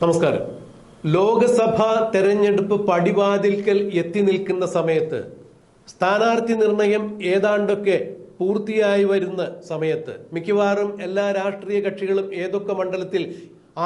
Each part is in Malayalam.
നമസ്കാരം. ലോകസഭാ തെരഞ്ഞെടുപ്പ് പടിവാതിൽക്കൽ എത്തി നിൽക്കുന്ന സമയത്ത് സ്ഥാനാർത്ഥി നിർണയം ഏതാണ്ടൊക്കെ പൂർത്തിയായി വരുന്ന സമയത്ത് മിക്കവാറും എല്ലാ രാഷ്ട്രീയ കക്ഷികളും ഏതൊക്കെ മണ്ഡലത്തിൽ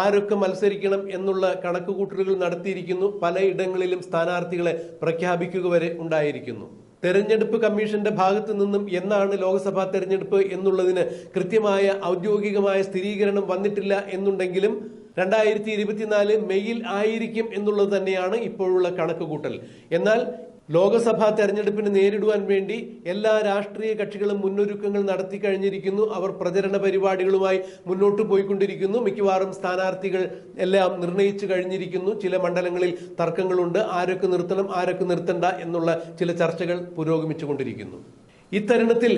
ആരൊക്കെ മത്സരിക്കണം എന്നുള്ള കണക്കുകൂട്ടലുകൾ നടത്തിയിരിക്കുന്നു. പലയിടങ്ങളിലും സ്ഥാനാർത്ഥികളെ പ്രഖ്യാപിക്കുക വരെ ഉണ്ടായിരിക്കുന്നു. തെരഞ്ഞെടുപ്പ് കമ്മീഷന്റെ ഭാഗത്തു നിന്നും എന്നാണ് ലോക്സഭാ തെരഞ്ഞെടുപ്പ് എന്നുള്ളതിന് കൃത്യമായ ഔദ്യോഗികമായ സ്ഥിരീകരണം വന്നിട്ടില്ല എന്നുണ്ടെങ്കിലും രണ്ടായിരത്തി ഇരുപത്തിനാല് മെയ്യിൽ ആയിരിക്കും എന്നുള്ളത് തന്നെയാണ് ഇപ്പോഴുള്ള കണക്കുകൂട്ടൽ. എന്നാൽ ലോകസഭാ തെരഞ്ഞെടുപ്പിന് നേരിടുവാൻ വേണ്ടി എല്ലാ രാഷ്ട്രീയ കക്ഷികളും മുന്നൊരുക്കങ്ങൾ നടത്തി കഴിഞ്ഞിരിക്കുന്നു. അവർ പ്രചരണ പരിപാടികളുമായി മുന്നോട്ട് പോയിക്കൊണ്ടിരിക്കുന്നു. മിക്കവാറും സ്ഥാനാർത്ഥികൾ എല്ലാം നിർണയിച്ചു കഴിഞ്ഞിരിക്കുന്നു. ചില മണ്ഡലങ്ങളിൽ തർക്കങ്ങളുണ്ട്. ആരൊക്കെ നിർത്തണം ആരൊക്കെ നിർത്തണ്ട എന്നുള്ള ചില ചർച്ചകൾ പുരോഗമിച്ചുകൊണ്ടിരിക്കുന്നു. ഇത്തരുണത്തിൽ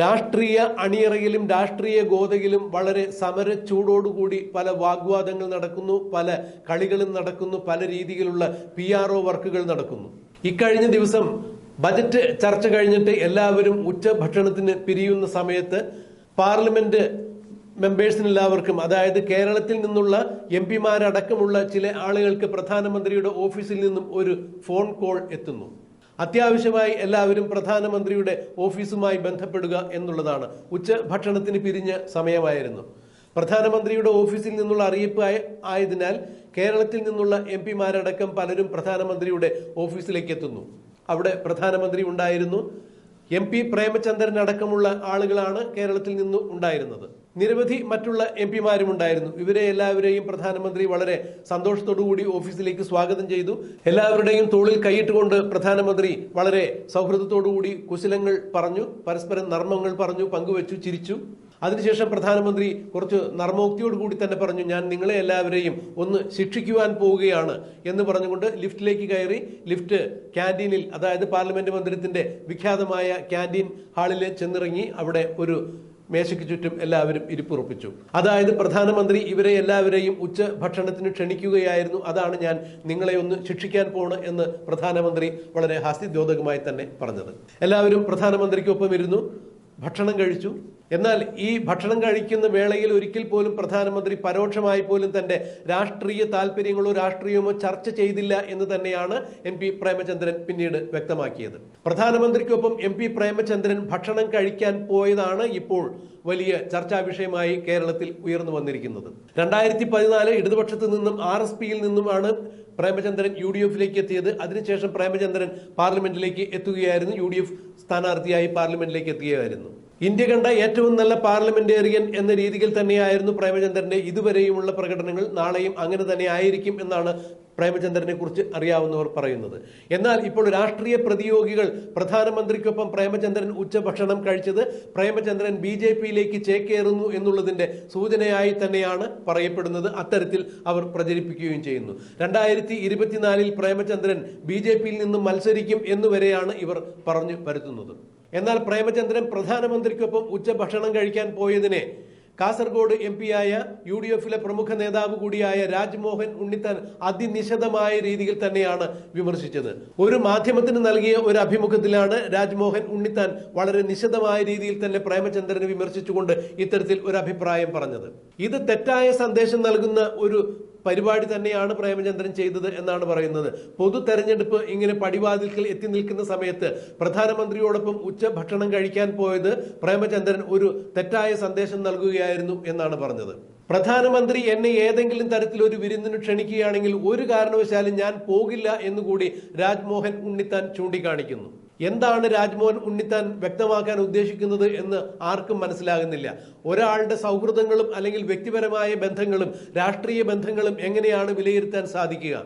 രാഷ്ട്രീയ അണിയറയിലും രാഷ്ട്രീയ ഗോതയിലും വളരെ സമര ചൂടോടുകൂടി പല വാഗ്വാദങ്ങൾ നടക്കുന്നു പല കളികളും നടക്കുന്നു പല രീതിയിലുള്ള പി ആർ ഒ വർക്കുകൾ നടക്കുന്നു. ഇക്കഴിഞ്ഞ ദിവസം ബജറ്റ് ചർച്ച കഴിഞ്ഞിട്ട് എല്ലാവരും ഉച്ചഭക്ഷണത്തിന് പിരിയുന്ന സമയത്ത് പാർലമെന്റ് മെമ്പേഴ്സിന് എല്ലാവർക്കും അതായത് കേരളത്തിൽ നിന്നുള്ള എം പിമാരടക്കമുള്ള ചില ആളുകൾക്ക് പ്രധാനമന്ത്രിയുടെ ഓഫീസിൽ നിന്നും ഒരു ഫോൺ കോൾ എത്തുന്നു. അത്യാവശ്യമായി എല്ലാവരും പ്രധാനമന്ത്രിയുടെ ഓഫീസുമായി ബന്ധപ്പെടുക എന്നുള്ളതാണ്. ഉച്ച ഭക്ഷണത്തിന് പിരിഞ്ഞ സമയമായിരുന്നു. പ്രധാനമന്ത്രിയുടെ ഓഫീസിൽ നിന്നുള്ള അറിയിപ്പ് ആയതിനാൽ കേരളത്തിൽ നിന്നുള്ള എം പിമാരടക്കം പലരും പ്രധാനമന്ത്രിയുടെ ഓഫീസിലേക്ക് എത്തുന്നു. അവിടെ പ്രധാനമന്ത്രി ഉണ്ടായിരുന്നു. എം പി പ്രേമചന്ദ്രൻ അടക്കമുള്ള ആളുകളാണ് കേരളത്തിൽ നിന്നും ഉണ്ടായിരുന്നത്. നിരവധി മറ്റുള്ള എം പിമാരും ഉണ്ടായിരുന്നു ഇവരെ എല്ലാവരെയും പ്രധാനമന്ത്രി വളരെ സന്തോഷത്തോടുകൂടി ഓഫീസിലേക്ക് സ്വാഗതം ചെയ്തു. എല്ലാവരുടെയും തോളിൽ കൈയിട്ടുകൊണ്ട് പ്രധാനമന്ത്രി വളരെ സൗഹൃദത്തോടുകൂടി കുശലങ്ങൾ പറഞ്ഞു പരസ്പരം നർമ്മങ്ങൾ പറഞ്ഞു പങ്കുവച്ചു ചിരിച്ചു. അതിനുശേഷം പ്രധാനമന്ത്രി കുറച്ച് നർമ്മോക്തിയോടുകൂടി തന്നെ പറഞ്ഞു ഞാൻ നിങ്ങളെ എല്ലാവരെയും ഒന്ന് ശിക്ഷിക്കുവാൻ പോവുകയാണ് എന്ന് പറഞ്ഞുകൊണ്ട് ലിഫ്റ്റിലേക്ക് കയറി. ലിഫ്റ്റ് ക്യാന്റീനിൽ അതായത് പാർലമെന്റ് മന്ദിരത്തിന്റെ വിഖ്യാതമായ ക്യാന്റീൻ ഹാളിൽ ചെന്നിറങ്ങി. അവിടെ ഒരു മേശയ്ക്ക് ചുറ്റും എല്ലാവരും ഇരിപ്പുറപ്പിച്ചു. അതായത് പ്രധാനമന്ത്രി ഇവരെ എല്ലാവരെയും ഉച്ച ഭക്ഷണത്തിന് ക്ഷണിക്കുകയായിരുന്നു. അതാണ് ഞാൻ നിങ്ങളെ ഒന്ന് ശിക്ഷിക്കാൻ പോണ് എന്ന് പ്രധാനമന്ത്രി വളരെ ഹാസ്യദ്യോതകമായി തന്നെ പറഞ്ഞത്. എല്ലാവരും പ്രധാനമന്ത്രിക്കൊപ്പം ഇരുന്നു ഭക്ഷണം കഴിച്ചു. എന്നാൽ ഈ ഭക്ഷണം കഴിക്കുന്ന വേളയിൽ ഒരിക്കൽ പോലും പ്രധാനമന്ത്രി പരോക്ഷമായി പോലും തന്റെ രാഷ്ട്രീയ താല്പര്യങ്ങളോ രാഷ്ട്രീയമോ ചർച്ച ചെയ്തില്ല എന്ന് തന്നെയാണ് എം പി പ്രേമചന്ദ്രൻ പിന്നീട് വ്യക്തമാക്കിയത്. പ്രധാനമന്ത്രിക്കൊപ്പം എം പി പ്രേമചന്ദ്രൻ ഭക്ഷണം കഴിക്കാൻ പോയതാണ് ഇപ്പോൾ വലിയ ചർച്ചാ വിഷയമായി കേരളത്തിൽ ഉയർന്നു വന്നിരിക്കുന്നത്. രണ്ടായിരത്തി പതിനാല് ഇടതുപക്ഷത്തു നിന്നും ആർ എസ് പിയിൽ നിന്നുമാണ് പ്രേമചന്ദ്രൻ യു ഡി എഫിലേക്ക് എത്തിയത്. അതിനുശേഷം പ്രേമചന്ദ്രൻ പാർലമെന്റിലേക്ക് എത്തുകയായിരുന്നു. യു ഡി എഫ് സ്ഥാനാർത്ഥിയായി പാർലമെന്റിലേക്ക് എത്തുകയായിരുന്നു. ഇന്ത്യ കണ്ട ഏറ്റവും നല്ല പാർലമെന്റേറിയൻ എന്ന രീതിയിൽ തന്നെയായിരുന്നു പ്രേമചന്ദ്രന്റെ ഇതുവരെയുമുള്ള പ്രകടനങ്ങൾ. നാളെയും അങ്ങനെ തന്നെ ആയിരിക്കും എന്നാണ് പ്രേമചന്ദ്രനെ കുറിച്ച് അറിയാവുന്നവർ പറയുന്നത്. എന്നാൽ ഇപ്പോൾ രാഷ്ട്രീയ പ്രതിയോഗികൾ പ്രധാനമന്ത്രിക്കൊപ്പം പ്രേമചന്ദ്രൻ ഉച്ചഭക്ഷണം കഴിച്ചത് പ്രേമചന്ദ്രൻ ബി ജെ പിയിലേക്ക് ചേക്കേറുന്നു എന്നുള്ളതിന്റെ സൂചനയായി തന്നെയാണ് പറയപ്പെടുന്നത്. അത്തരത്തിൽ അവർ പ്രചരിപ്പിക്കുകയും ചെയ്യുന്നു. രണ്ടായിരത്തി ഇരുപത്തിനാലിൽ പ്രേമചന്ദ്രൻ ബി ജെ പിയിൽ നിന്നും മത്സരിക്കും എന്നുവരെയാണ് ഇവർ പറഞ്ഞു പരത്തുന്നത്. എന്നാൽ പ്രേമചന്ദ്രൻ പ്രധാനമന്ത്രിക്കൊപ്പം ഉച്ചഭക്ഷണം കഴിക്കാൻ പോയതിനെ കാസർഗോഡ് എം ആയ യു ഡി എഫിലെ പ്രമുഖ നേതാവ് കൂടിയായ രാജ്മോഹൻ ഉണ്ണിത്താൻ അതിനിശിതമായ രീതിയിൽ തന്നെയാണ് വിമർശിച്ചത്. ഒരു മാധ്യമത്തിന് നൽകിയ ഒരു അഭിമുഖത്തിലാണ് രാജ്മോഹൻ ഉണ്ണിത്താൻ വളരെ നിശിതമായ രീതിയിൽ തന്നെ പ്രേമചന്ദ്രനെ വിമർശിച്ചുകൊണ്ട് ഇത്തരത്തിൽ ഒരു അഭിപ്രായം പറഞ്ഞത്. ഇത് തെറ്റായ സന്ദേശം നൽകുന്ന ഒരു പരിപാടി തന്നെയാണ് പ്രേമചന്ദ്രൻ ചെയ്തത് എന്നാണ് പറയുന്നത്. പൊതു തെരഞ്ഞെടുപ്പ് ഇങ്ങനെ പടിവാതിൽക്കൽ എത്തി നിൽക്കുന്ന സമയത്ത് പ്രധാനമന്ത്രിയോടൊപ്പം ഉച്ചഭക്ഷണം കഴിക്കാൻ പോയത് പ്രേമചന്ദ്രൻ ഒരു തെറ്റായ സന്ദേശം നൽകുകയായിരുന്നു എന്നാണ് പറഞ്ഞത്. പ്രധാനമന്ത്രി എന്നെ ഏതെങ്കിലും തരത്തിൽ ഒരു വിരുന്നിന് ക്ഷണിക്കുകയാണെങ്കിൽ ഒരു കാരണവശാലും ഞാൻ പോകില്ല എന്നുകൂടി രാജ്മോഹൻ ഉണ്ണിത്താൻ ചൂണ്ടിക്കാണിക്കുന്നു. എന്താണ് രാജ്മോഹൻ ഉണ്ണിത്താൻ വ്യക്തമാക്കാൻ ഉദ്ദേശിക്കുന്നത് എന്ന് ആർക്കും മനസ്സിലാകുന്നില്ല. ഒരാളുടെ സൗഹൃദങ്ങളും അല്ലെങ്കിൽ വ്യക്തിപരമായ ബന്ധങ്ങളും രാഷ്ട്രീയ ബന്ധങ്ങളും എങ്ങനെയാണ് വിലയിരുത്താൻ സാധിക്കുക?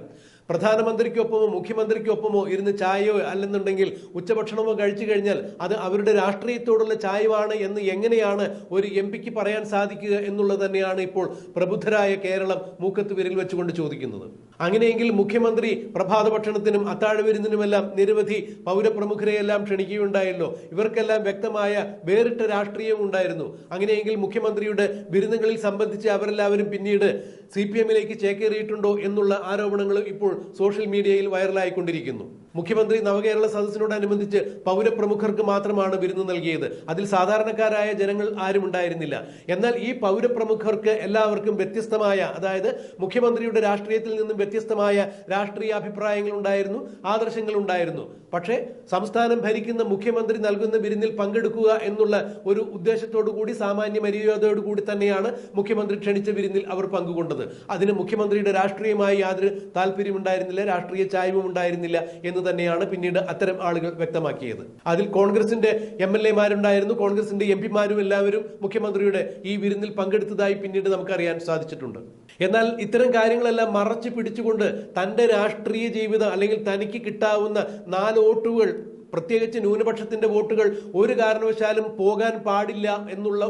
പ്രധാനമന്ത്രിക്കൊപ്പമോ മുഖ്യമന്ത്രിക്കൊപ്പമോ ഇരുന്ന് ചായയോ അല്ലെന്നുണ്ടെങ്കിൽ ഉച്ചഭക്ഷണമോ കഴിച്ചു കഴിഞ്ഞാൽ അത് അവരുടെ രാഷ്ട്രീയത്തോടുള്ള ചായവാണ് എന്ന് എങ്ങനെയാണ് ഒരു എം പിക്ക് പറയാൻ സാധിക്കുക എന്നുള്ളത് തന്നെയാണ് ഇപ്പോൾ പ്രബുദ്ധരായ കേരളം മൂക്കത്ത് വിരൽ വെച്ചുകൊണ്ട് ചോദിക്കുന്നത്. അങ്ങനെയെങ്കിൽ മുഖ്യമന്ത്രി പ്രഭാത ഭക്ഷണത്തിനും അത്താഴ വിരുന്നിനുമെല്ലാം നിരവധി പൗരപ്രമുഖരെയെല്ലാം ക്ഷണിക്കുകയുണ്ടായല്ലോ. ഇവർക്കെല്ലാം വ്യക്തമായ വേറിട്ട രാഷ്ട്രീയം ഉണ്ടായിരുന്നു. അങ്ങനെയെങ്കിൽ മുഖ്യമന്ത്രിയുടെ വിരുന്നുകളിൽ സംബന്ധിച്ച് അവരെല്ലാവരും പിന്നീട് സി പി എമ്മിലേക്ക് ചേക്കേറിയിട്ടുണ്ടോ എന്നുള്ള ആരോപണങ്ങൾ ഇപ്പോൾ സോഷ്യൽ മീഡിയയിൽ വൈറലായിക്കൊണ്ടിരിക്കുന്നു. മുഖ്യമന്ത്രി നവകേരള സദസ്സിനോടനുബന്ധിച്ച് പൗരപ്രമുഖർക്ക് മാത്രമാണ് വിരുന്ന് നൽകിയത്. അതിൽ സാധാരണക്കാരായ ജനങ്ങൾ ആരും ഉണ്ടായിരുന്നില്ല. എന്നാൽ ഈ പൗരപ്രമുഖർക്ക് എല്ലാവർക്കും വ്യത്യസ്തമായ അതായത് മുഖ്യമന്ത്രിയുടെ രാഷ്ട്രീയത്തിൽ നിന്നും വ്യത്യസ്തമായ രാഷ്ട്രീയ അഭിപ്രായങ്ങൾ ഉണ്ടായിരുന്നു ആദർശങ്ങൾ ഉണ്ടായിരുന്നു. പക്ഷേ സംസ്ഥാനം ഭരിക്കുന്ന മുഖ്യമന്ത്രി നൽകുന്ന വിരുന്നിൽ പങ്കെടുക്കുക എന്നുള്ള ഒരു ഉദ്ദേശത്തോടു കൂടി സാമാന്യ മര്യാദയോടു കൂടി തന്നെയാണ് മുഖ്യമന്ത്രി ക്ഷണിച്ച വിരുന്നിൽ അവർ പങ്കുകൊണ്ടത്. അതിന് മുഖ്യമന്ത്രിയുടെ രാഷ്ട്രീയമായി യാതൊരു താല്പര്യമുണ്ടായിരുന്നില്ല രാഷ്ട്രീയ ചായ്വും ഉണ്ടായിരുന്നില്ല എന്ന് തന്നെയാണ് പിന്നീട് അത്തരം ആളുകൾ വ്യക്തമാക്കിയത്. അതിൽ കോൺഗ്രസിന്റെ എം എൽ എമാരുണ്ടായിരുന്നു. കോൺഗ്രസിന്റെ എം പിമാരും എല്ലാവരും മുഖ്യമന്ത്രിയുടെ ഈ വിരുന്നിൽ പങ്കെടുത്തതായി പിന്നീട് നമുക്കറിയാൻ സാധിച്ചിട്ടുണ്ട്. എന്നാൽ ഇത്തരം കാര്യങ്ങളെല്ലാം മറച്ചു പിടിച്ചുകൊണ്ട് തന്റെ രാഷ്ട്രീയ ജീവിതം അല്ലെങ്കിൽ തനിക്ക് കിട്ടാവുന്ന നാല് വോട്ടുകൾ പ്രത്യേകിച്ച് ന്യൂനപക്ഷത്തിന്റെ വോട്ടുകൾ ഒരു കാരണവശാലും പോകാൻ പാടില്ല എന്നുള്ള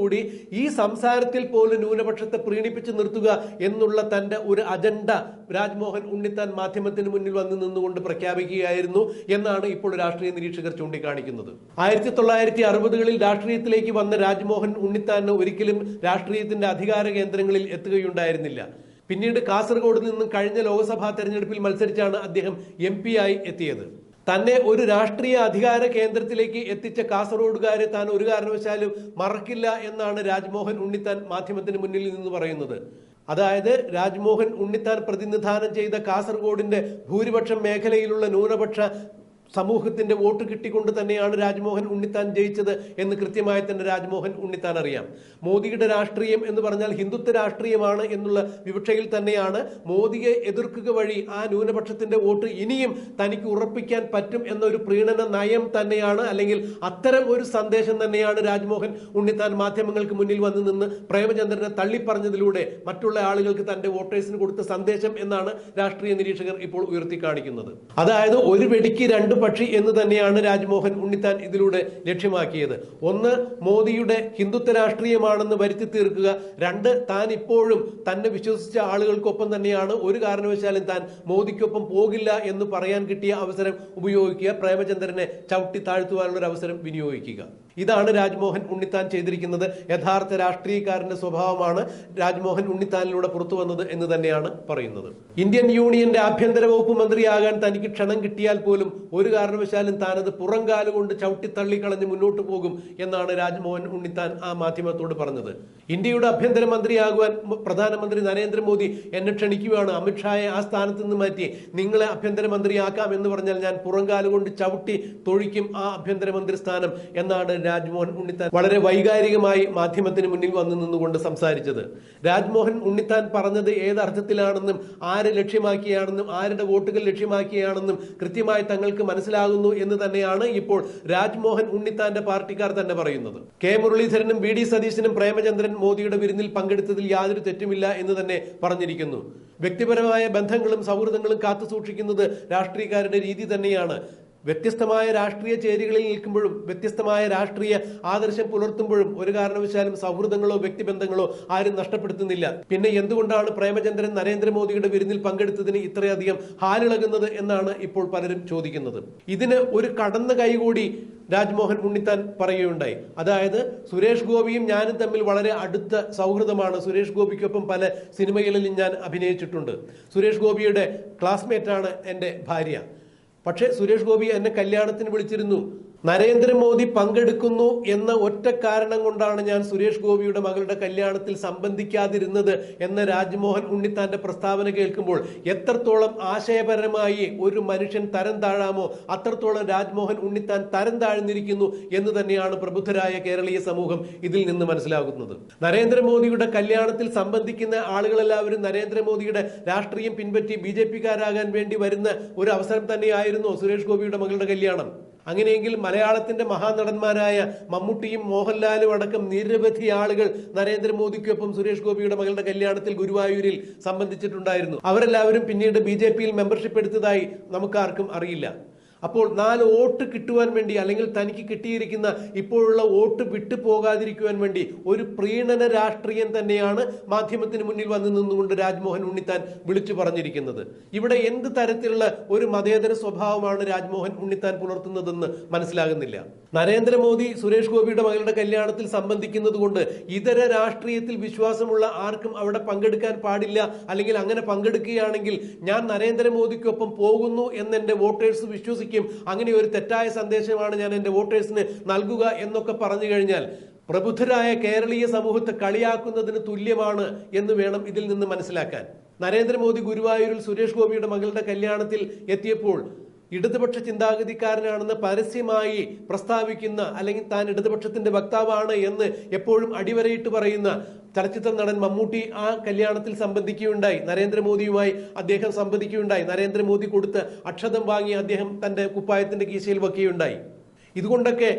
കൂടി ഈ സംസാരത്തിൽ പോലും ന്യൂനപക്ഷത്തെ പ്രീണിപ്പിച്ച് നിർത്തുക എന്നുള്ള തന്റെ ഒരു അജണ്ട രാജ്മോഹൻ ഉണ്ണിത്താൻ മാധ്യമത്തിന് മുന്നിൽ വന്ന് നിന്നുകൊണ്ട് പ്രഖ്യാപിക്കുകയായിരുന്നു എന്നാണ് ഇപ്പോൾ രാഷ്ട്രീയ നിരീക്ഷകർ ചൂണ്ടിക്കാണിക്കുന്നത്. ആയിരത്തി തൊള്ളായിരത്തി അറുപതുകളിൽ രാഷ്ട്രീയത്തിലേക്ക് വന്ന രാജ്മോഹൻ ഉണ്ണിത്താന് ഒരിക്കലും രാഷ്ട്രീയത്തിന്റെ അധികാര കേന്ദ്രങ്ങളിൽ എത്തുകയുണ്ടായിരുന്നില്ല. പിന്നീട് കാസർഗോഡ് നിന്നും കഴിഞ്ഞ ലോക്സഭാ തെരഞ്ഞെടുപ്പിൽ മത്സരിച്ചാണ് അദ്ദേഹം എം ആയി എത്തിയത്. തന്നെ ഒരു രാഷ്ട്രീയ അധികാര കേന്ദ്രത്തിലേക്ക് എത്തിച്ച കാസർഗോഡുകാരെ താൻ ഒരു കാരണവശാലും മറക്കില്ല എന്നാണ് രാജ്മോഹൻ ഉണ്ണിത്താൻ മാധ്യമത്തിന് മുന്നിൽ നിന്ന് പറയുന്നത്. അതായത് രാജ്മോഹൻ ഉണ്ണിത്താൻ പ്രതിനിധാനം ചെയ്ത കാസർഗോഡിന്റെ ഭൂരിപക്ഷം മേഖലയിലുള്ള ന്യൂനപക്ഷ സമൂഹത്തിന്റെ വോട്ട് കിട്ടിക്കൊണ്ട് തന്നെയാണ് രാജ്മോഹൻ ഉണ്ണിത്താൻ ജയിച്ചത് എന്ന് കൃത്യമായി തന്നെ രാജ്മോഹൻ ഉണ്ണിത്താൻ അറിയാം. മോദിയുടെ രാഷ്ട്രീയം എന്ന് പറഞ്ഞാൽ ഹിന്ദുത്വ രാഷ്ട്രീയമാണ് എന്നുള്ള വിവക്ഷയിൽ തന്നെയാണ് മോദിയെ എതിർക്കുക വഴി ആ ന്യൂനപക്ഷത്തിന്റെ വോട്ട് ഇനിയും തനിക്ക് ഉറപ്പിക്കാൻ പറ്റും എന്നൊരു പ്രീണന നയം തന്നെയാണ് അല്ലെങ്കിൽ അത്തരം ഒരു സന്ദേശം തന്നെയാണ് രാജ്മോഹൻ ഉണ്ണിത്താൻ മാധ്യമങ്ങൾക്ക് മുന്നിൽ വന്ന് നിന്ന് പ്രേമചന്ദ്രനെ തള്ളിപ്പറഞ്ഞതിലൂടെ മറ്റുള്ള ആളുകൾക്ക് തന്റെ വോട്ടേഴ്സിന് കൊടുത്ത സന്ദേശം എന്നാണ് രാഷ്ട്രീയ നിരീക്ഷകർ ഇപ്പോൾ ഉയർത്തി കാണിക്കുന്നത് അതായത് ഒരു വെടിക്ക് രണ്ട് പക്ഷി എന്ന് തന്നെയാണ് രാജ്മോഹൻ ഉണ്ണിത്താൻ ഇതിലൂടെ ലക്ഷ്യമാക്കിയത്. ഒന്ന് മോദിയുടെ ഹിന്ദുത്വ രാഷ്ട്രീയമാണെന്ന് വരുത്തി തീർക്കുക. രണ്ട് താൻ ഇപ്പോഴും തന്നെ വിശ്വസിച്ച ആളുകൾക്കൊപ്പം തന്നെയാണ്. ഒരു കാരണവശാലും താൻ മോദിക്കൊപ്പം പോകില്ല എന്ന് പറയാൻ കിട്ടിയ അവസരം ഉപയോഗിക്കുക. പ്രേമചന്ദ്രനെ ചവിട്ടി താഴ്ത്തുവാനുള്ള ഒരു അവസരം വിനിയോഗിക്കുക. ഇതാണ് രാജ്മോഹൻ ഉണ്ണിത്താൻ ചെയ്തിരിക്കുന്നത്. യഥാർത്ഥ രാഷ്ട്രീയക്കാരന്റെ സ്വഭാവമാണ് രാജ്മോഹൻ ഉണ്ണിത്താനിലൂടെ പുറത്തു വന്നത് എന്ന് തന്നെയാണ് പറയുന്നത്. ഇന്ത്യൻ യൂണിയന്റെ ആഭ്യന്തര വകുപ്പ് മന്ത്രിയാകാൻ തനിക്ക് ക്ഷണം കിട്ടിയാൽ പോലും ഒരു കാരണവശാലും താനത് പുറംകാലുകൊണ്ട് ചവിട്ടിത്തള്ളി കളഞ്ഞ് മുന്നോട്ട് പോകും എന്നാണ് രാജ്മോഹൻ ഉണ്ണിത്താൻ ആ മാധ്യമത്തോട് പറഞ്ഞത്. ഇന്ത്യയുടെ ആഭ്യന്തര മന്ത്രിയാകുവാൻ മ- പ്രധാനമന്ത്രി നരേന്ദ്രമോദി എന്നെ ക്ഷണിക്കുകയാണ് അമിത്ഷായെ ആ സ്ഥാനത്ത് നിന്ന് മാറ്റി നിങ്ങളെ ആഭ്യന്തര മന്ത്രിയാക്കാം എന്ന് പറഞ്ഞാൽ ഞാൻ പുറംകാലുകൊണ്ട് ചവിട്ടി തൊഴിക്കും ആ ആഭ്യന്തര മന്ത്രി സ്ഥാനം എന്നാണ് രാജ്മോഹൻ ഉണ്ണിത്താൻ വളരെ വൈകാരികമായി മാധ്യമത്തിന് മുന്നിൽ വന്നു നിന്നുകൊണ്ട് സംസാരിച്ചത്. രാജ്മോഹൻ ഉണ്ണിത്താൻ പറഞ്ഞത് ഏത് അർത്ഥത്തിലാണെന്നും ആരെ ലക്ഷ്യമാക്കിയാണെന്നും ആരുടെ വോട്ടുകൾ ലക്ഷ്യമാക്കിയാണെന്നും കൃത്യമായി തങ്ങൾക്ക് മനസ്സിലാകുന്നു എന്ന് തന്നെയാണ് ഇപ്പോൾ രാജ്മോഹൻ ഉണ്ണിത്താന്റെ പാർട്ടിക്കാർ തന്നെ പറയുന്നത്. കെ മുരളീധരനും വി ഡി സതീശനും പ്രേമചന്ദ്രൻ മോദിയുടെ വിരുന്നിൽ പങ്കെടുത്തതിൽ യാതൊരു തെറ്റുമില്ല എന്ന് തന്നെ പറഞ്ഞിരിക്കുന്നു. വ്യക്തിപരമായ ബന്ധങ്ങളും സൗഹൃദങ്ങളും കാത്തു സൂക്ഷിക്കുന്നത് രാഷ്ട്രീയക്കാരുടെ രീതി തന്നെയാണ്. വ്യത്യസ്തമായ രാഷ്ട്രീയ ചേരികളിൽ നിൽക്കുമ്പോഴും വ്യത്യസ്തമായ രാഷ്ട്രീയ ആദർശം പുലർത്തുമ്പോഴും ഒരു കാരണവശാലും സൗഹൃദങ്ങളോ വ്യക്തിബന്ധങ്ങളോ ആരും നഷ്ടപ്പെടുത്തുന്നില്ല. പിന്നെ എന്തുകൊണ്ടാണ് പ്രേമചന്ദ്രൻ നരേന്ദ്രമോദിയുടെ വിരുന്നിൽ പങ്കെടുത്തതിന് ഇത്രയധികം ഹാലിളകുന്നത് എന്നാണ് ഇപ്പോൾ പലരും ചോദിക്കുന്നത്. ഇതിന് ഒരു കടന്ന കൈകൂടി രാജ്മോഹൻ ഉണ്ണിത്താൻ പറയുകയുണ്ടായി. അതായത് സുരേഷ് ഗോപിയും ഞാനും തമ്മിൽ വളരെ അടുത്ത സൗഹൃദമാണ്. സുരേഷ് ഗോപിക്കൊപ്പം പല സിനിമകളിലും ഞാൻ അഭിനയിച്ചിട്ടുണ്ട്. സുരേഷ് ഗോപിയുടെ ക്ലാസ്മേറ്റാണ് എന്റെ ഭാര്യ. പക്ഷേ സുരേഷ് ഗോപി എന്നെ കല്യാണത്തിന് വിളിച്ചിരുന്നു. നരേന്ദ്രമോദി പങ്കെടുക്കുന്നു എന്ന ഒറ്റ കാരണം കൊണ്ടാണ് ഞാൻ സുരേഷ് ഗോപിയുടെ മകളുടെ കല്യാണത്തിൽ സംബന്ധിക്കാതിരുന്നത് എന്ന രാജ്മോഹൻ ഉണ്ണിത്താന്റെ പ്രസ്താവന കേൾക്കുമ്പോൾ എത്രത്തോളം ആശയപരമായി ഒരു മനുഷ്യൻ തരം താഴാമോ അത്രത്തോളം രാജ്മോഹൻ ഉണ്ണിത്താൻ തരം താഴ്ന്നിരിക്കുന്നു എന്ന് തന്നെയാണ് പ്രബുദ്ധരായ കേരളീയ സമൂഹം ഇതിൽ നിന്ന് മനസ്സിലാകുന്നത്. നരേന്ദ്രമോദിയുടെ കല്യാണത്തിൽ സംബന്ധിക്കുന്ന ആളുകളെല്ലാവരും നരേന്ദ്രമോദിയുടെ രാഷ്ട്രീയം പിൻപറ്റി ബി ജെ പിക്കാരാകാൻ വേണ്ടി വരുന്ന ഒരു അവസരം തന്നെയായിരുന്നു സുരേഷ് ഗോപിയുടെ മകളുടെ കല്യാണം. അങ്ങനെയെങ്കിൽ മലയാളത്തിന്റെ മഹാനടന്മാരായ മമ്മൂട്ടിയും മോഹൻലാലും അടക്കം നിരവധി ആളുകൾ നരേന്ദ്രമോദിക്കൊപ്പം സുരേഷ് ഗോപിയുടെ മകളുടെ കല്യാണത്തിൽ ഗുരുവായൂരിൽ സംബന്ധിച്ചിട്ടുണ്ടായിരുന്നു. അവരെല്ലാവരും പിന്നീട് ബി മെമ്പർഷിപ്പ് എടുത്തതായി നമുക്കാർക്കും അറിയില്ല. അപ്പോൾ നാല് വോട്ട് കിട്ടുവാൻ വേണ്ടി അല്ലെങ്കിൽ തനിക്ക് കിട്ടിയിരിക്കുന്ന ഇപ്പോഴുള്ള വോട്ട് വിട്ടു പോകാതിരിക്കുവാൻ വേണ്ടി ഒരു പ്രീണന രാഷ്ട്രീയം തന്നെയാണ് മാധ്യമത്തിന് മുന്നിൽ വന്നു നിന്നുകൊണ്ട് രാജ്മോഹൻ ഉണ്ണിത്താൻ വിളിച്ചു പറഞ്ഞിരിക്കുന്നത്. ഇവിടെ എന്ത് തരത്തിലുള്ള ഒരു മതേതര സ്വഭാവമാണ് രാജ്മോഹൻ ഉണ്ണിത്താൻ പുലർത്തുന്നതെന്ന് മനസ്സിലാകുന്നില്ല. നരേന്ദ്രമോദി സുരേഷ് ഗോപിയുടെ മകളുടെ കല്യാണത്തിൽ സംബന്ധിക്കുന്നത് കൊണ്ട് ഇതര രാഷ്ട്രീയത്തിൽ വിശ്വാസമുള്ള ആർക്കും അവിടെ പങ്കെടുക്കാൻ പാടില്ല അല്ലെങ്കിൽ അങ്ങനെ പങ്കെടുക്കുകയാണെങ്കിൽ ഞാൻ നരേന്ദ്രമോദിക്കൊപ്പം പോകുന്നു എന്നെ വോട്ടേഴ്സ് വിശ്വസിക്കും അങ്ങനെ ഒരു തെറ്റായ സന്ദേശമാണ് ഞാൻ എന്റെ വോട്ടേഴ്സിന് നൽകുക എന്നൊക്കെ പറഞ്ഞു കഴിഞ്ഞാൽ പ്രബുദ്ധരായ കേരളീയ സമൂഹത്തെ കളിയാക്കുന്നതിന് തുല്യമാണ് എന്ന് വേണം ഇതിൽ നിന്ന് മനസ്സിലാക്കാൻ. നരേന്ദ്രമോദി ഗുരുവായൂരിൽ സുരേഷ് ഗോപിയുടെ മകളുടെ കല്യാണത്തിൽ എത്തിയപ്പോൾ ഇടതുപക്ഷ ചിന്താഗതിക്കാരനാണെന്ന് പരസ്യമായി പ്രസ്താവിക്കുന്ന അല്ലെങ്കിൽ താൻ ഇടതുപക്ഷത്തിന്റെ വക്താവാണ് എന്ന് എപ്പോഴും അടിവരയിട്ട് പറയുന്ന ചലച്ചിത്ര നടൻ മമ്മൂട്ടി ആ കല്യാണത്തിൽ സംബന്ധിക്കുകയുണ്ടായി. നരേന്ദ്രമോദിയുമായി അദ്ദേഹം സംബന്ധിക്കുകയുണ്ടായി. നരേന്ദ്രമോദി കൊടുത്ത് അക്ഷതം വാങ്ങി അദ്ദേഹം തന്റെ കുപ്പായത്തിന്റെ കീശയിൽ വയ്ക്കുകയുണ്ടായി ഇതുകൊണ്ടൊക്കെ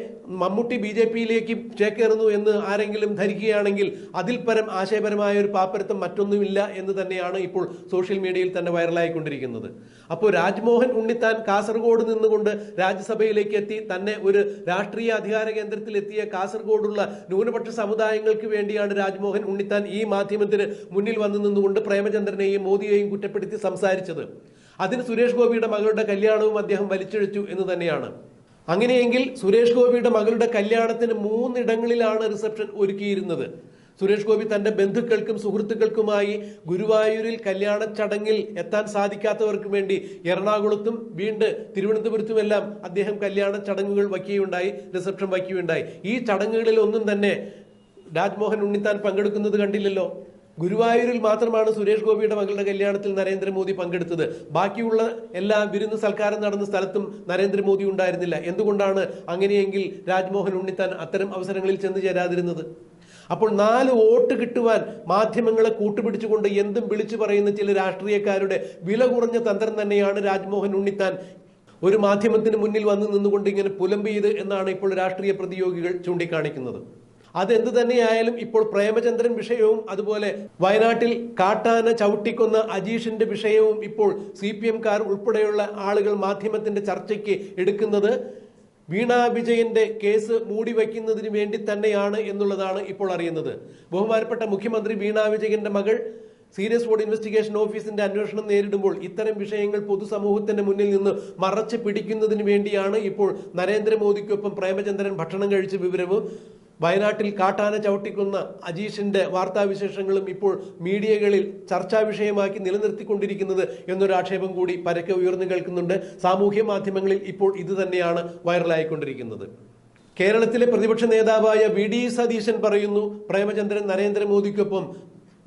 മമ്മൂട്ടി ബി ജെ പിയിലേക്ക് ചേക്കേറുന്നു എന്ന് ആരെങ്കിലും ധരിക്കുകയാണെങ്കിൽ അതിൽ പരം ആശയപരമായ ഒരു പാപ്പരത്വം മറ്റൊന്നുമില്ല എന്ന് തന്നെയാണ് ഇപ്പോൾ സോഷ്യൽ മീഡിയയിൽ തന്നെ വൈറലായിക്കൊണ്ടിരിക്കുന്നത്. അപ്പോൾ രാജ്മോഹൻ ഉണ്ണിത്താൻ കാസർഗോഡ് നിന്നുകൊണ്ട് രാജ്യസഭയിലേക്ക് എത്തി തന്നെ ഒരു രാഷ്ട്രീയ അധികാര കേന്ദ്രത്തിൽ എത്തിയ കാസർഗോഡുള്ള ന്യൂനപക്ഷ സമുദായങ്ങൾക്ക് വേണ്ടിയാണ് രാജ്മോഹൻ ഉണ്ണിത്താൻ ഈ മാധ്യമത്തിന് മുന്നിൽ വന്നു നിന്നുകൊണ്ട് പ്രേമചന്ദ്രനെയും മോദിയെയും കുറ്റപ്പെടുത്തി സംസാരിച്ചത്. അതിന് സുരേഷ് ഗോപിയുടെ മകളുടെ കല്യാണവും അദ്ദേഹം വലിച്ചിഴച്ചു എന്ന് തന്നെയാണ്. അങ്ങനെയെങ്കിൽ സുരേഷ് ഗോപിയുടെ മകളുടെ കല്യാണത്തിന് മൂന്നിടങ്ങളിലാണ് റിസപ്ഷൻ ഒരുക്കിയിരുന്നത്. സുരേഷ് ഗോപി തന്റെ ബന്ധുക്കൾക്കും സുഹൃത്തുക്കൾക്കുമായി ഗുരുവായൂരിൽ കല്യാണ ചടങ്ങിൽ എത്താൻ സാധിക്കാത്തവർക്ക് വേണ്ടി എറണാകുളത്തും വീണ്ടും തിരുവനന്തപുരത്തുമെല്ലാം അദ്ദേഹം കല്യാണ ചടങ്ങുകൾ വയ്ക്കുകയുണ്ടായി റിസപ്ഷൻ വയ്ക്കുകയുണ്ടായി. ഈ ചടങ്ങുകളിൽ ഒന്നും തന്നെ രാജ്മോഹൻ ഉണ്ണിത്താൻ പങ്കെടുക്കുന്നത് കണ്ടില്ലല്ലോ. ഗുരുവായൂരിൽ മാത്രമാണ് സുരേഷ് ഗോപിയുടെ മകളുടെ കല്യാണത്തിൽ നരേന്ദ്രമോദി പങ്കെടുത്തത്. ബാക്കിയുള്ള എല്ലാ വിരുന്ന് സൽക്കാരം നടന്ന സ്ഥലത്തും നരേന്ദ്രമോദി ഉണ്ടായിരുന്നില്ല. എന്തുകൊണ്ടാണ് അങ്ങനെയെങ്കിൽ രാജ്മോഹൻ ഉണ്ണിത്താൻ അത്തരം അവസരങ്ങളിൽ ചെന്ന് ചേരാതിരുന്നത്? അപ്പോൾ നാല് വോട്ട് കിട്ടുവാൻ മാധ്യമങ്ങളെ കൂട്ടുപിടിച്ചുകൊണ്ട് എന്തും വിളിച്ചു പറയുന്ന ചില രാഷ്ട്രീയക്കാരുടെ വില കുറഞ്ഞ തന്ത്രം തന്നെയാണ് രാജ്മോഹൻ ഉണ്ണിത്താൻ. ഒരു മാധ്യമത്തിന് മുന്നിൽ വന്ന് നിന്നുകൊണ്ട് ഇങ്ങനെ പുലമ്പിയത് എന്നാണ് ഇപ്പോൾ രാഷ്ട്രീയ പ്രതിയോഗികൾ ചൂണ്ടിക്കാണിക്കുന്നത്. അതെന്ത് തന്നെയായാലും ഇപ്പോൾ പ്രേമചന്ദ്രൻ വിഷയവും അതുപോലെ വയനാട്ടിൽ കാട്ടാന ചവിട്ടിക്കൊന്ന അജീഷിന്റെ വിഷയവും ഇപ്പോൾ സി പി എംകാർ ഉൾപ്പെടെയുള്ള ആളുകൾ മാധ്യമത്തിന്റെ ചർച്ചയ്ക്ക് എടുക്കുന്നത് വീണ വിജയന്റെ കേസ് മൂടിവെക്കുന്നതിന് വേണ്ടി തന്നെയാണ് എന്നുള്ളതാണ് ഇപ്പോൾ അറിയുന്നത്. ബഹുമാനപ്പെട്ട മുഖ്യമന്ത്രി വീണ വിജയന്റെ മകൾ സീരിയസ് ബോർഡ് ഇൻവെസ്റ്റിഗേഷൻ ഓഫീസിന്റെ അന്വേഷണം നേരിടുമ്പോൾ ഇത്തരം വിഷയങ്ങൾ പൊതുസമൂഹത്തിന്റെ മുന്നിൽ നിന്ന് മറച്ചു പിടിക്കുന്നതിന് വേണ്ടിയാണ് ഇപ്പോൾ നരേന്ദ്രമോദിക്കൊപ്പം പ്രേമചന്ദ്രൻ ഭക്ഷണം കഴിച്ച വിവരവും വയനാട്ടിൽ കാട്ടാന ചവിട്ടിക്കുന്ന അജീഷിന്റെ വാർത്താവിശേഷങ്ങളും ഇപ്പോൾ മീഡിയകളിൽ ചർച്ചാ വിഷയമാക്കി നിലനിർത്തിക്കൊണ്ടിരിക്കുന്നത് എന്നൊരു ആക്ഷേപം കൂടി പരക്കെ ഉയർന്നു കേൾക്കുന്നുണ്ട്. സാമൂഹ്യ മാധ്യമങ്ങളിൽ ഇപ്പോൾ ഇത് തന്നെയാണ് വൈറലായിക്കൊണ്ടിരിക്കുന്നത്. കേരളത്തിലെ പ്രതിപക്ഷ നേതാവായ വി ഡി സതീശൻ പറയുന്നു പ്രേമചന്ദ്രൻ നരേന്ദ്രമോദിക്കൊപ്പം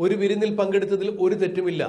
ഒരു വിരുന്നിൽ പങ്കെടുത്തതിൽ ഒരു തെറ്റുമില്ല.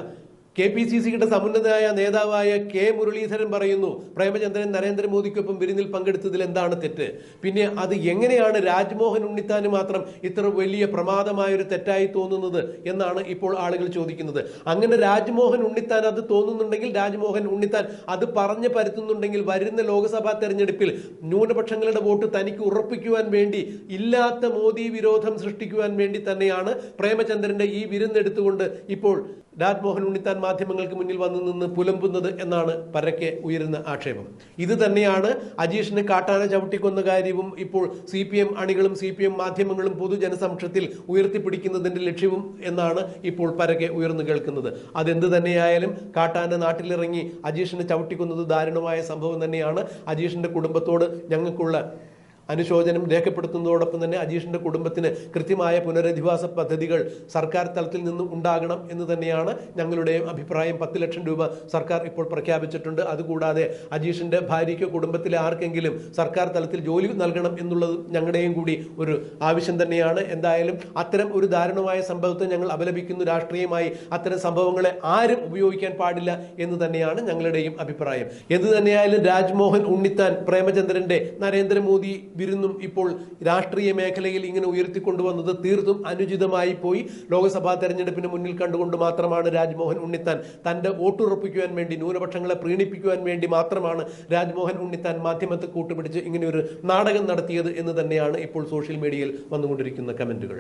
കെ പി സി സിയുടെ സമുന്നതനായ നേതാവായ കെ മുരളീധരൻ പറയുന്നു പ്രേമചന്ദ്രൻ നരേന്ദ്രമോദിക്കൊപ്പം വിരുന്നിൽ പങ്കെടുത്തതിൽ എന്താണ് തെറ്റ്? പിന്നെ അത് എങ്ങനെയാണ് രാജ്മോഹൻ ഉണ്ണിത്താന് മാത്രം ഇത്ര വലിയ പ്രമാദമായ ഒരു തെറ്റായി തോന്നുന്നത് എന്നാണ് ഇപ്പോൾ ആളുകൾ ചോദിക്കുന്നത്. അങ്ങനെ രാജ്മോഹൻ ഉണ്ണിത്താൻ അത് തോന്നുന്നുണ്ടെങ്കിൽ രാജ്മോഹൻ ഉണ്ണിത്താൻ അത് പറഞ്ഞു പരത്തുന്നുണ്ടെങ്കിൽ വരുന്ന ലോക്സഭാ തെരഞ്ഞെടുപ്പിൽ ന്യൂനപക്ഷങ്ങളുടെ വോട്ട് തനിക്ക് ഉറപ്പിക്കുവാൻ വേണ്ടി ഇല്ലാത്ത മോദി വിരോധം സൃഷ്ടിക്കുവാൻ വേണ്ടി തന്നെയാണ് പ്രേമചന്ദ്രന്റെ ഈ വിരുന്നെടുത്തുകൊണ്ട് ഇപ്പോൾ രാജ്മോഹൻ ഉണ്ണിത്താൻ മാധ്യമങ്ങൾക്ക് മുന്നിൽ വന്നു നിന്ന് പുലമ്പുന്നത് എന്നാണ് പരക്കെ ഉയരുന്ന ആക്ഷേപം. ഇത് തന്നെയാണ് അജീഷിന് കാട്ടാന ചവിട്ടിക്കൊന്ന കാര്യവും ഇപ്പോൾ സി പി എം അണികളും സി പി എം മാധ്യമങ്ങളും പൊതുജനസമക്ഷത്തിൽ ഉയർത്തിപ്പിടിക്കുന്നതിന്റെ ലക്ഷ്യവും എന്നാണ് ഇപ്പോൾ പരക്കെ ഉയർന്നു കേൾക്കുന്നത്. അതെന്ത് തന്നെയായാലും കാട്ടാന നാട്ടിലിറങ്ങി അജീഷിനെ ചവിട്ടിക്കുന്നത് ദാരുണമായ സംഭവം തന്നെയാണ്. അജീഷിന്റെ കുടുംബത്തോട് ഞങ്ങൾക്കുള്ള അനുശോചനം രേഖപ്പെടുത്തുന്നതോടൊപ്പം തന്നെ അജീഷിന്റെ കുടുംബത്തിന് കൃത്യമായ പുനരധിവാസ പദ്ധതികൾ സർക്കാർ തലത്തിൽ നിന്നും ഉണ്ടാകണം എന്ന് തന്നെയാണ് ഞങ്ങളുടെയും അഭിപ്രായം. പത്ത് ലക്ഷം രൂപ സർക്കാർ ഇപ്പോൾ പ്രഖ്യാപിച്ചിട്ടുണ്ട്. അതുകൂടാതെ അജീഷിന്റെ ഭാര്യയ്ക്കോ കുടുംബത്തിലെ ആർക്കെങ്കിലും സർക്കാർ തലത്തിൽ ജോലി നൽകണം എന്നുള്ളത് ഞങ്ങളുടെയും കൂടി ഒരു ആവശ്യം തന്നെയാണ്. എന്തായാലും അത്തരം ഒരു ദാരുണമായ സംഭവത്തെ ഞങ്ങൾ അപലപിക്കുന്നു. രാഷ്ട്രീയമായി അത്തരം സംഭവങ്ങളെ ആരും ഉപയോഗിക്കാൻ പാടില്ല എന്ന് തന്നെയാണ് ഞങ്ങളുടെയും അഭിപ്രായം. എന്ത് തന്നെയായാലും രാജ്മോഹൻ ഉണ്ണിത്താൻ പ്രേമചന്ദ്രന്റെ നരേന്ദ്രമോദി വിരുന്നും ഇപ്പോൾ രാഷ്ട്രീയ മേഖലയിൽ ഇങ്ങനെ ഉയർത്തിക്കൊണ്ടുവന്നത് തീർത്തും അനുചിതമായി പോയി. ലോക്സഭാ തെരഞ്ഞെടുപ്പിന് മുന്നിൽ കണ്ടുകൊണ്ട് മാത്രമാണ് രാജ്മോഹൻ ഉണ്ണിത്താൻ. തന്റെ വോട്ടുറപ്പിക്കുവാൻ വേണ്ടി ന്യൂനപക്ഷങ്ങളെ പ്രീണിപ്പിക്കുവാൻ വേണ്ടി മാത്രമാണ് രാജ്മോഹൻ ഉണ്ണിത്താൻ മാധ്യമത്തെ കൂട്ടുപിടിച്ച് ഇങ്ങനെ ഒരു നാടകം നടത്തിയത് എന്ന് തന്നെയാണ് ഇപ്പോൾ സോഷ്യൽ മീഡിയയിൽ വന്നുകൊണ്ടിരിക്കുന്ന കമന്റുകൾ